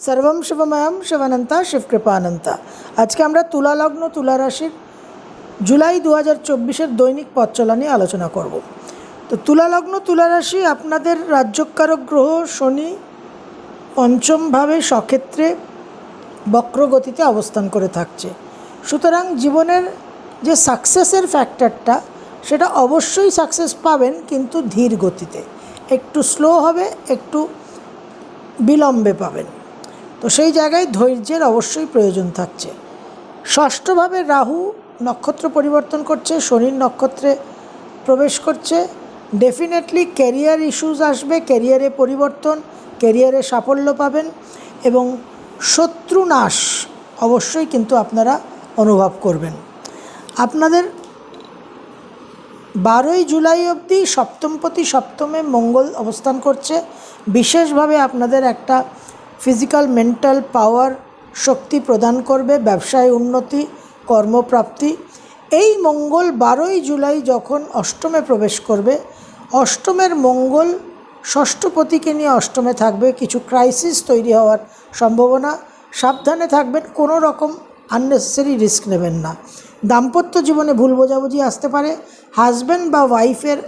সর্বম শিবময়ম শিবানন্তা শিবকৃপানন্তা। আজকে আমরা তুলা লগ্ন তুলা রাশির জুলাই দু হাজার চব্বিশের দৈনিক পথ চলা নিয়ে আলোচনা করব। তো তুলা লগ্ন তুলা রাশি আপনাদের রাজ্যকারক গ্রহ শনি পঞ্চমভাবে সক্ষেত্রে বক্রগতিতে অবস্থান করে থাকছে। সুতরাং জীবনের যে সাকসেসের ফ্যাক্টরটা, সেটা অবশ্যই সাকসেস পাবেন কিন্তু ধীর গতিতে। একটু স্লো হবে, একটু বিলম্বে পাবেন। তো সেই জায়গায় ধৈর্যের অবশ্যই প্রয়োজন থাকছে। ষষ্ঠভাবে রাহু নক্ষত্র পরিবর্তন করছে, শনির নক্ষত্রে প্রবেশ করছে। ডেফিনেটলি ক্যারিয়ার ইস্যুজ আসবে ক্যারিয়ারে পরিবর্তন ক্যারিয়ারে সাফল্য পাবেন এবং শত্রু নাশ অবশ্যই কিন্তু আপনারা অনুভব করবেন। আপনাদের বারোই জুলাই অবধি সপ্তমপতি সপ্তমে মঙ্গল অবস্থান করছে। বিশেষভাবে আপনাদের একটা ফিজিক্যাল মেন্টাল পাওয়ার শক্তি প্রদান করবে, ব্যবসায় উন্নতি, কর্মপ্রাপ্তি। এই মঙ্গল বারোই জুলাই যখন অষ্টমে প্রবেশ করবে, অষ্টমের মঙ্গল ষষ্ঠপতিকে নিয়ে অষ্টমে থাকবে। কিছু ক্রাইসিস তৈরি হওয়ার সম্ভাবনা। সাবধানে থাকবেন, কোনো রকম আননেসেসারি রিস্ক নেবেন না। দাম্পত্য জীবনে ভুল বোঝাবুঝি আসতে পারে। হাজব্যান্ড বা ওয়াইফের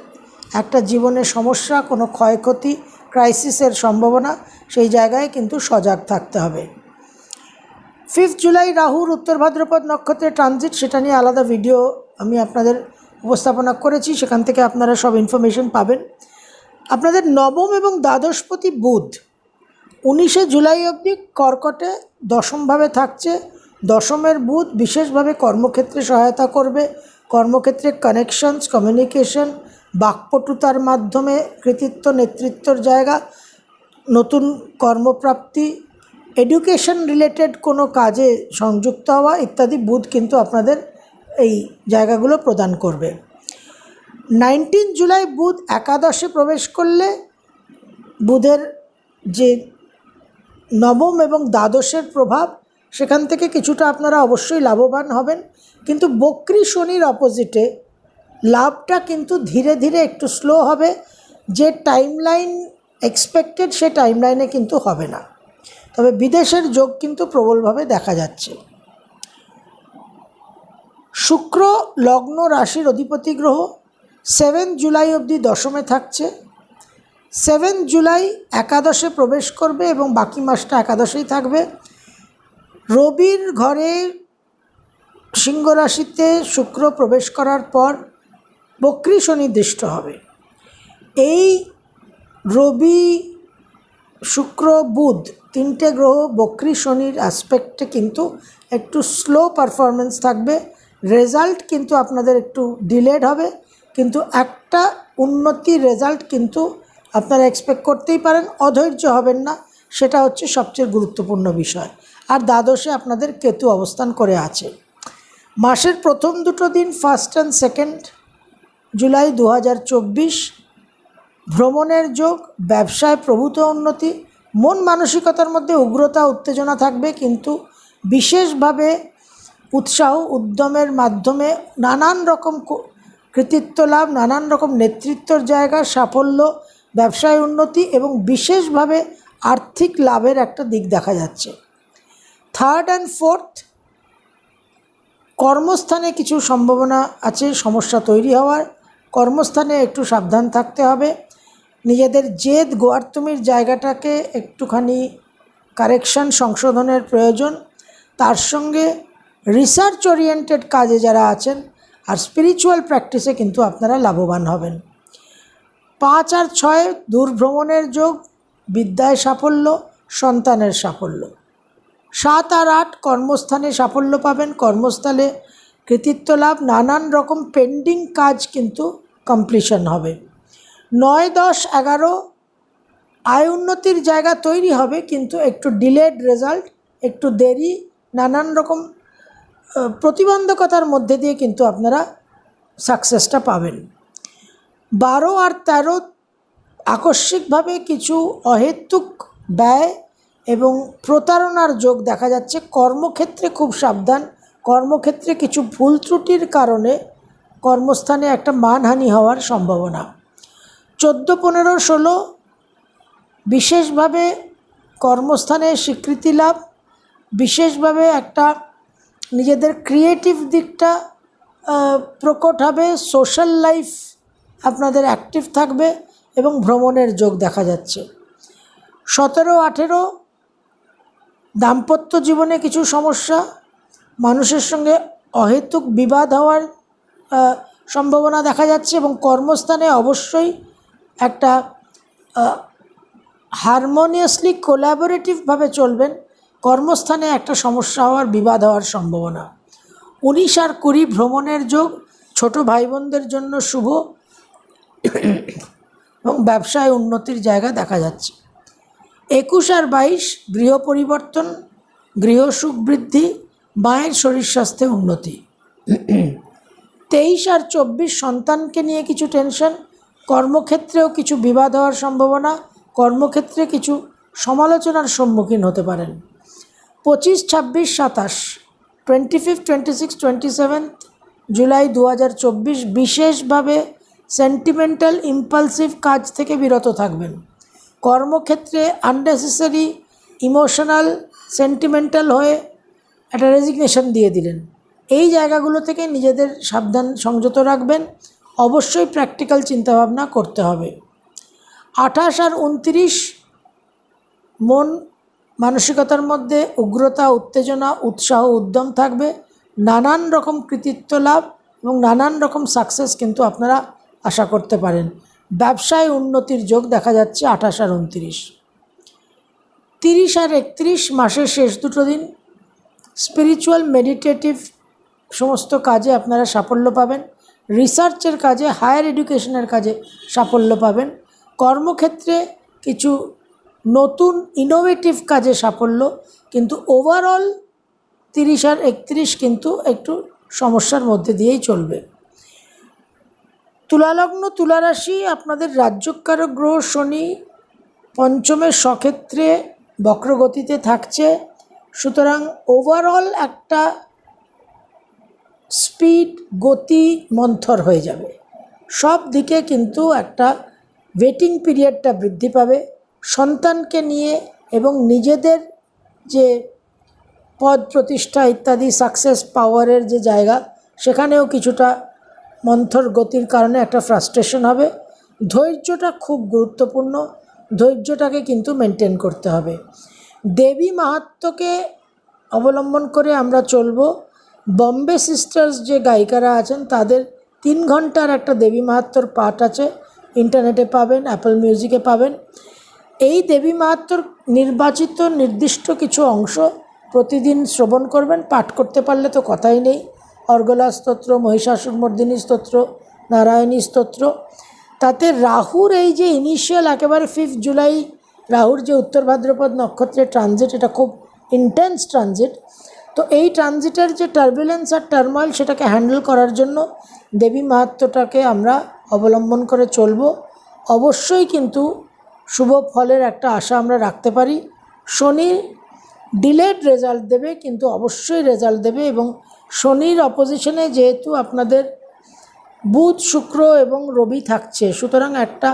একটা জীবনের সমস্যা, কোনো ক্ষয়ক্ষতি ক্রাইসিসের সম্ভাবনা সেই জায়গায় কিন্তু সজাগ থাকতে হবে। ফিফথ জুলাই রাহুর উত্তর ভাদ্রপদ নক্ষত্রের ট্রানজিট, সেটা নিয়ে আলাদা ভিডিও আমি আপনাদের উপস্থাপনা করেছি, সেখান থেকে আপনারা সব ইনফরমেশন পাবেন। আপনাদের নবম এবং দ্বাদশপতি বুধ, উনিশে জুলাই অবধি কর্কটে দশমভাবে থাকছে। দশমের বুধ বিশেষভাবে কর্মক্ষেত্রে সহায়তা করবে, কর্মক্ষেত্রে কানেকশনস কমিউনিকেশন বাকপটুতার মাধ্যমে কৃতিত্ব, নেতৃত্বর জায়গা, নতুন কর্মপ্রাপ্তি এডুকেশন রিলেটেড কোনো কাজে সংযুক্ত হওয়া ইত্যাদি বুধ কিন্তু আপনাদের এই জায়গাগুলো প্রদান করবে। নাইনটিন জুলাই বুধ একাদশে প্রবেশ করলে বুধের যে নবম এবং দ্বাদশের প্রভাব, সেখান থেকে কিছুটা আপনারা অবশ্যই লাভবান হবেন। কিন্তু বক্রি শনির অপোজিটে লাভটা কিন্তু ধীরে ধীরে একটু স্লো হবে। যে টাইমলাইন এক্সপেক্টেড সে টাইমলাইনে কিন্তু হবে না। তবে বিদেশের যোগ কিন্তু প্রবলভাবে দেখা যাচ্ছে। শুক্র লগ্ন রাশির অধিপতি গ্রহ সেভেন জুলাই অবধি দশমে থাকছে। সেভেন জুলাই একাদশে প্রবেশ করবে এবং বাকি মাসটা একাদশেই থাকবে। রবির ঘরে সিংহ রাশিতে শুক্র প্রবেশ করার পর বক্রি শনি দৃষ্ট হবে। এই রবি শুক্র বুধ তিনটে গ্রহ বক্রি শনির অ্যাসপেক্টে কিন্তু একটু স্লো পারফরমেন্স থাকবে। রেজাল্ট কিন্তু আপনাদের একটু ডিলেড হবে। কিন্তু একটা উন্নতি রেজাল্ট কিন্তু আপনারা এক্সপেক্ট করতেই পারেন, অধৈর্য হবেন না। সেটা হচ্ছে সবচেয়ে গুরুত্বপূর্ণ বিষয়। আর দ্বাদশে আপনাদের কেতু অবস্থান করে আছে। মাসের প্রথম দুটো দিন ফার্স্ট অ্যান্ড সেকেন্ড জুলাই দু হাজার চব্বিশ ভ্রমণের যোগ, ব্যবসায় প্রভূত উন্নতি, মন মানসিকতার মধ্যে উগ্রতা, উত্তেজনা থাকবে, কিন্তু বিশেষভাবে উৎসাহ উদ্যমের মাধ্যমে নানান রকম কৃতিত্ব লাভ, নানান রকম নেতৃত্বর জায়গা, সাফল্য, ব্যবসায় উন্নতি এবং বিশেষভাবে আর্থিক লাভের একটা দিক দেখা যাচ্ছে। থার্ড অ্যান্ড ফোর্থ, কর্মস্থানে কিছু সম্ভাবনা আছে, সমস্যা তৈরি হওয়ার কর্মস্থানে একটু সাবধান থাকতে হবে। নিজেদের জেদ, গোয়ার্তমির জায়গাটাকে একটুখানি কারেকশন, সংশোধনের প্রয়োজন। তার সঙ্গে রিসার্চ ওরিয়েন্টেড কাজে যারা আছেন আর স্পিরিচুয়াল প্র্যাকটিসে কিন্তু আপনারা লাভবান হবেন। পাঁচ আর ছয় দূর ভ্রমণের যোগ, বিদ্যায় সাফল্য, সন্তানের সাফল্য। সাত আর আট কর্মস্থানে সাফল্য পাবেন। কর্মস্থলে কৃতিত্ব লাভ, নানান রকম পেন্ডিং কাজ কিন্তু কমপ্লিশন হবে। নয় দশ এগারো আয় উন্নতির জায়গা তৈরি হবে, কিন্তু একটু ডিলেড রেজাল্ট একটু দেরি, নানান রকম প্রতিবন্ধকতার মধ্যে দিয়ে কিন্তু আপনারা সাকসেসটা পাবেন। বারো আর তেরো আকস্মিকভাবে কিছু অহেতুক ব্যয় এবং প্রতারণার যোগ দেখা যাচ্ছে। কর্মক্ষেত্রে খুব সাবধান, কর্মক্ষেত্রে কিছু ভুল ত্রুটির কারণে কর্মস্থানে একটা মানহানি হওয়ার সম্ভাবনা। চোদ্দ, পনেরো, ষোলো বিশেষভাবে কর্মস্থানে স্বীকৃতি লাভ, বিশেষভাবে একটা নিজেদের ক্রিয়েটিভ দিকটা প্রকট হবে সোশ্যাল লাইফ আপনাদের অ্যাক্টিভ থাকবে এবং ভ্রমণের যোগ দেখা যাচ্ছে। সতেরো, আঠেরো দাম্পত্য জীবনে কিছু সমস্যা, মানুষের সঙ্গে অহেতুক বিবাদ হওয়ার সম্ভাবনা দেখা যাচ্ছে এবং কর্মস্থানে অবশ্যই একটা হারমোনিয়াসলি কোলাবোরেটিভভাবে চলবেন। কর্মস্থানে একটা সমস্যা হওয়ার, বিবাদ হওয়ার সম্ভাবনা। উনিশ আর কুড়ি ভ্রমণের যোগ ছোট ভাই বোনদের জন্য শুভ এবং ব্যবসায় উন্নতির জায়গা দেখা যাচ্ছে। একুশ আর বাইশ গৃহ পরিবর্তন, গৃহ সুখ বৃদ্ধি, মায়ের শরীর স্বাস্থ্যে উন্নতি। তেইশ আর চব্বিশ সন্তানকে নিয়ে কিছু টেনশন, কর্মক্ষেত্রেও কিছু বিবাদ হওয়ার সম্ভাবনা, কর্মক্ষেত্রে কিছু সমালোচনার সম্মুখীন হতে পারেন। পঁচিশ, ছাব্বিশ, সাতাশ twenty fifth twenty six twenty seventh July দু হাজার চব্বিশ বিশেষভাবে সেন্টিমেন্টাল ইম্পালসিভ কাজ থেকে বিরত থাকবেন। কর্মক্ষেত্রে আননেসেসারি ইমোশনাল সেন্টিমেন্টাল হয়ে একটা রেজিগনেশন দিয়ে দিলেন। এই জায়গাগুলো থেকে নিজেদের সাবধান সংযত রাখবেন। অবশ্যই প্র্যাকটিক্যাল চিন্তাভাবনা করতে হবে। আঠাশ আর উনত্রিশ মন মানসিকতার মধ্যে উগ্রতা, উত্তেজনা, উৎসাহ, উদ্যম থাকবে। নানান রকম কৃতিত্ব লাভ এবং নানান রকম সাকসেস কিন্তু আপনারা আশা করতে পারেন। ব্যবসায় উন্নতির যোগ দেখা যাচ্ছে আঠাশ আর উনত্রিশ। তিরিশ আর একত্রিশ মাসের শেষ দুটো দিন। স্পিরিচুয়াল মেডিটেটিভ সমস্ত কাজে আপনারা সাফল্য পাবেন। রিসার্চের কাজে, হায়ার এডুকেশনের কাজে সাফল্য পাবেন। কর্মক্ষেত্রে কিছু নতুন ইনোভেটিভ কাজে সাফল্য, কিন্তু ওভারঅল তিরিশ আর একত্রিশ কিন্তু একটু সমস্যার মধ্যে দিয়েই চলবে। তুলালগ্ন তুলারাশি আপনাদের রাজ্যকারক গ্রহ শনি পঞ্চমের সক্ষেত্রে বক্রগতিতে থাকছে। সুতরাং ওভারঅল একটা স্পিড, গতি, মন্থর হয়ে যাবে। সব দিকে কিন্তু একটা ওয়েটিং পিরিয়ডটা বৃদ্ধি পাবে। সন্তানকে নিয়ে এবং নিজেদের যে পদ প্রতিষ্ঠা ইত্যাদি সাকসেস পাওয়ারের যে জায়গা, সেখানেও কিছুটা মন্থর গতির কারণে একটা ফ্রাস্ট্রেশন হবে। ধৈর্যটা খুব গুরুত্বপূর্ণ। ধৈর্যটাকে কিন্তু মেনটেন করতে হবে। দেবী মাহাত্ম্যকে অবলম্বন করে আমরা চলবো। বম্বে সিস্টার্স যে গায়িকারা আছেন, তাদের তিন ঘণ্টার একটা দেবী মাহাত্ম্যর পাঠ আছে। ইন্টারনেটে পাবেন, অ্যাপল মিউজিকে পাবেন। এই দেবী মাহাত্ম্যর নির্বাচিত নির্দিষ্ট কিছু অংশ প্রতিদিন শ্রবণ করবেন, পাঠ করতে পারলে তো কথাই নেই। অর্গলা স্তোত্র মহিষাসুরমর্দিনী স্তোত্র, নারায়ণী স্তোত্র। তাতে রাহুর এই যে ইনিশিয়াল একেবারে ফিফথ জুলাই, রাহুর যে উত্তর ভাদ্রপদ নক্ষত্রের ট্রানজিট এটা খুব ইন্টেন্স ট্রানজিট তো এই ট্রানজিটের যে টার্বুলেন্স আর টার্ময়েল সেটাকে হ্যান্ডেল করার জন্য দেবী মাহাত্ম্যটাকে আমরা অবলম্বন করে চলব। অবশ্যই কিন্তু শুভ ফলের একটা আশা আমরা রাখতে পারি। শনি ডিলেড রেজাল্ট দেবে, কিন্তু অবশ্যই রেজাল্ট দেবে এবং শনির অপোজিশনে যেহেতু আপনাদের বুধ, শুক্র এবং রবি থাকছে, সুতরাং একটা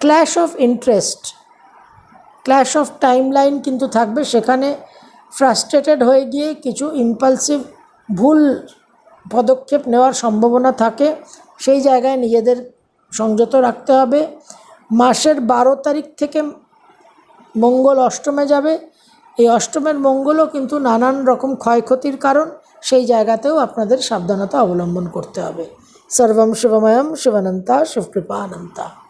clash of interest clash of time line কিন্তু থাকবে। সেখানে ফ্রাস্ট্রেটেড হয়ে গিয়ে কিছু ইম্পালসিভ ভুল পদক্ষেপ নেওয়ার সম্ভাবনা থাকে, সেই জায়গায় নিজেদের সংযত রাখতে হবে। মাসের বারো তারিখ থেকে মঙ্গল অষ্টমে যাবে। এই অষ্টমের মঙ্গলও কিন্তু নানান রকম ক্ষয়ক্ষতির কারণ, সেই জায়গাতেও আপনাদের সাবধানতা অবলম্বন করতে হবে। সর্বম শিবময়ম শিবানন্তা শিবকৃপা অনন্তা